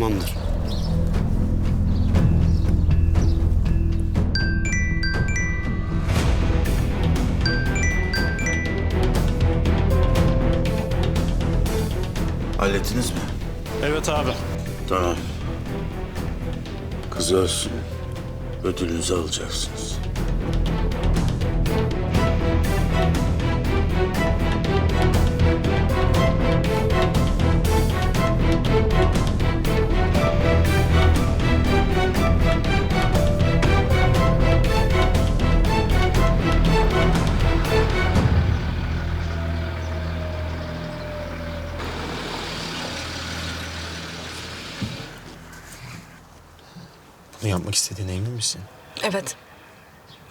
Tamamdır. Hallettiniz mi? Evet abi. Tamam. Kız ölsün. Ödülünüzü alacaksınız. Yapmak istediğine emin misin? Evet.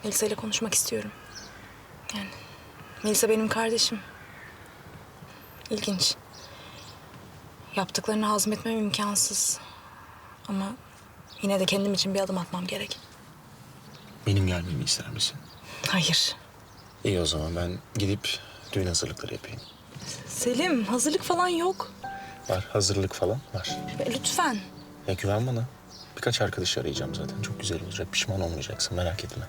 Melisa ile konuşmak istiyorum. Yani Melisa benim kardeşim. İlginç. Yaptıklarını hazmetmem imkansız. Ama yine de kendim için bir adım atmam gerek. Benim gelmemi ister misin? Hayır. İyi o zaman ben gidip düğün hazırlıkları yapayım. Selim hazırlık falan yok. Var hazırlık falan var. Lütfen. Ya güven bana. Birkaç arkadaş arayacağım zaten. Çok güzel olacak. Pişman olmayacaksın merak etme.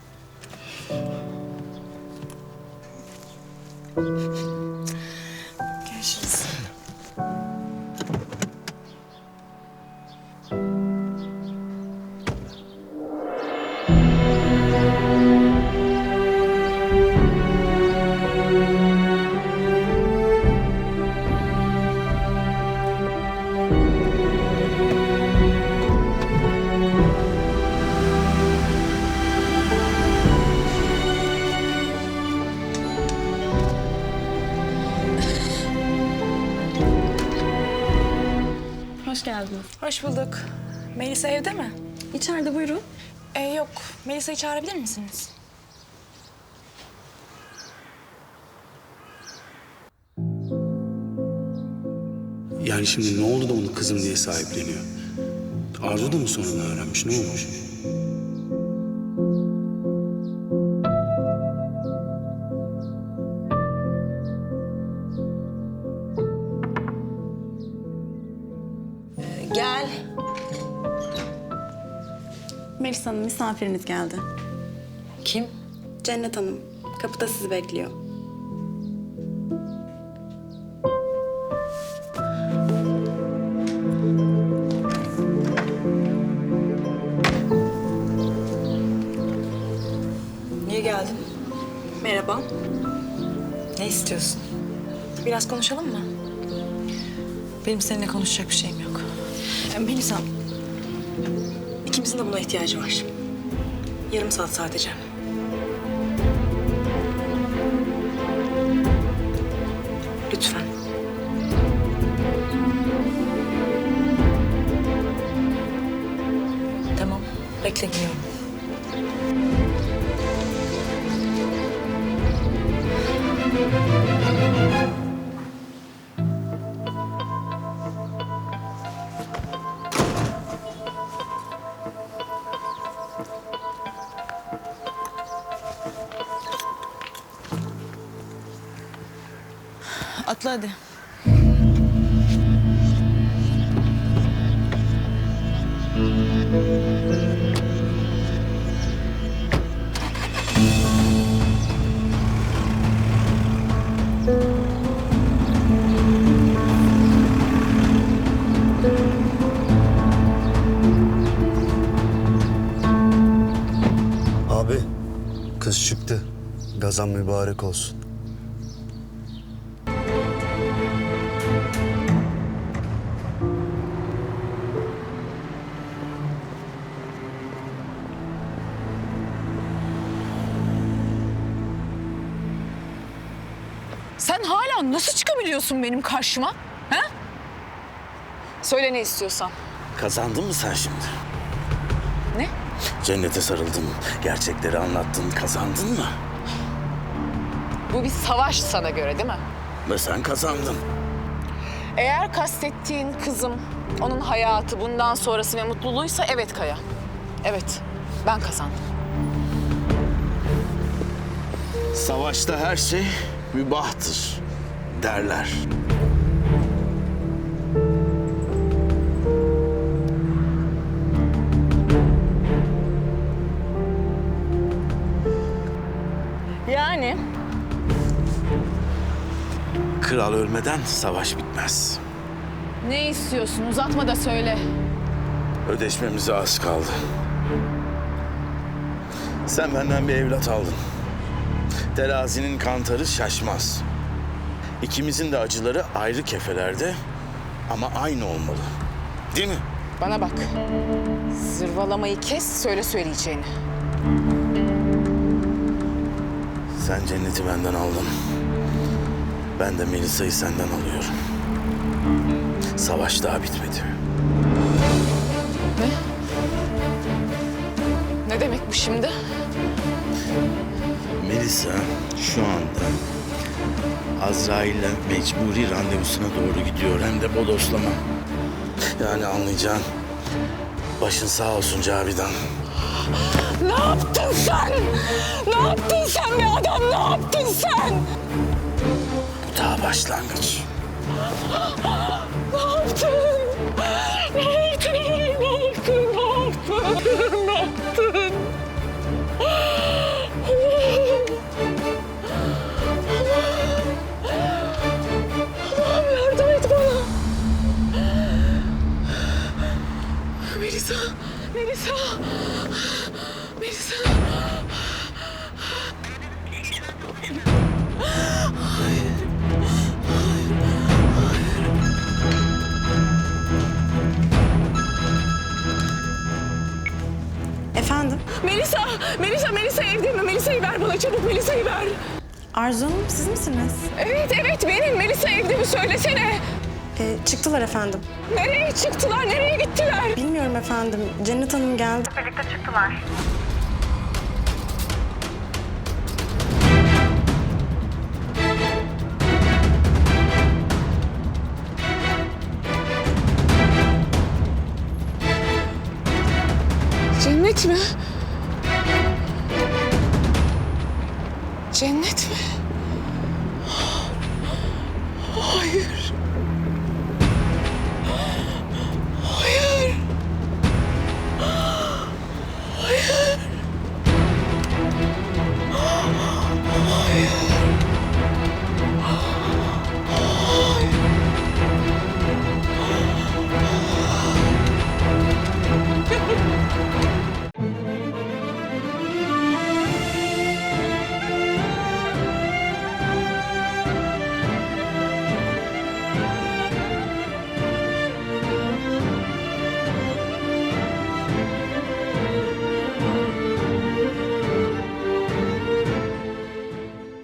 Hoş geldiniz. Hoş bulduk. Melisa evde mi? İçeride buyurun. Ee, yok. Melisa'yı çağırabilir misiniz? Yani şimdi ne oldu da onu kızım diye sahipleniyor? Arzu da mı sonradan öğrenmiş? Ne olmuş? Gel. Melisa Hanım misafiriniz geldi. Kim? Cennet Hanım kapıda sizi bekliyor. Niye geldin? Merhaba. Ne istiyorsun? Biraz konuşalım mı? Benim seninle konuşacak bir şeyim yok. Melisa, ikimizin de buna ihtiyacı var. Yarım saat sadece. Lütfen. Tamam, beklemiyorum. Atla hadi. Abi kız çıktı. Gazan mübarek olsun. Sen hala nasıl çıkabiliyorsun benim karşıma? Ha? Söyle ne istiyorsan. Kazandın mı sen şimdi? Ne? Cennete sarıldın, gerçekleri anlattın, kazandın mı? Bu bir savaş sana göre değil mi? Ve sen kazandın. Eğer kastettiğin kızım, onun hayatı bundan sonrası ve mutluluğuysa evet Kaya. Evet, ben kazandım. Savaşta her şey mübahtır derler. Yani? Kral ölmeden savaş bitmez. Ne istiyorsun? Uzatma da söyle. Ödeşmemize az kaldı. Sen benden bir evlat aldın. Terazinin kantarı şaşmaz. İkimizin de acıları ayrı kefelerde ama aynı olmalı. Değil mi? Bana bak. Zırvalamayı kes, söyle söyleyeceğini. Sen cenneti benden aldın. Ben de Melisa'yı senden alıyorum. Savaş daha bitmedi. Ne demek bu şimdi? Melisa şu anda Azrail'le mecburi randevusuna doğru gidiyor. Hem de bodoslama. Yani anlayacağın başın sağ olsun Cavidan. Ne yaptın sen? Ne yaptın sen be adam? Ne yaptın sen? Bu daha başlangıç. Ne yaptın? Melisa. Efendim? Melisa, Melisa, Melisa evde mi? Melisa'yı ver bana çabuk Melisa'yı ver. Arzu Hanım siz misiniz? Evet, evet benim. Melisa evde mi? Söylesene. Ee, çıktılar efendim. Nereye çıktılar? Nereye gittiler? Bilmiyorum efendim. Cennet Hanım geldi. Cennet Cennet mi? Hayır. Hayır. Hayır. Hayır.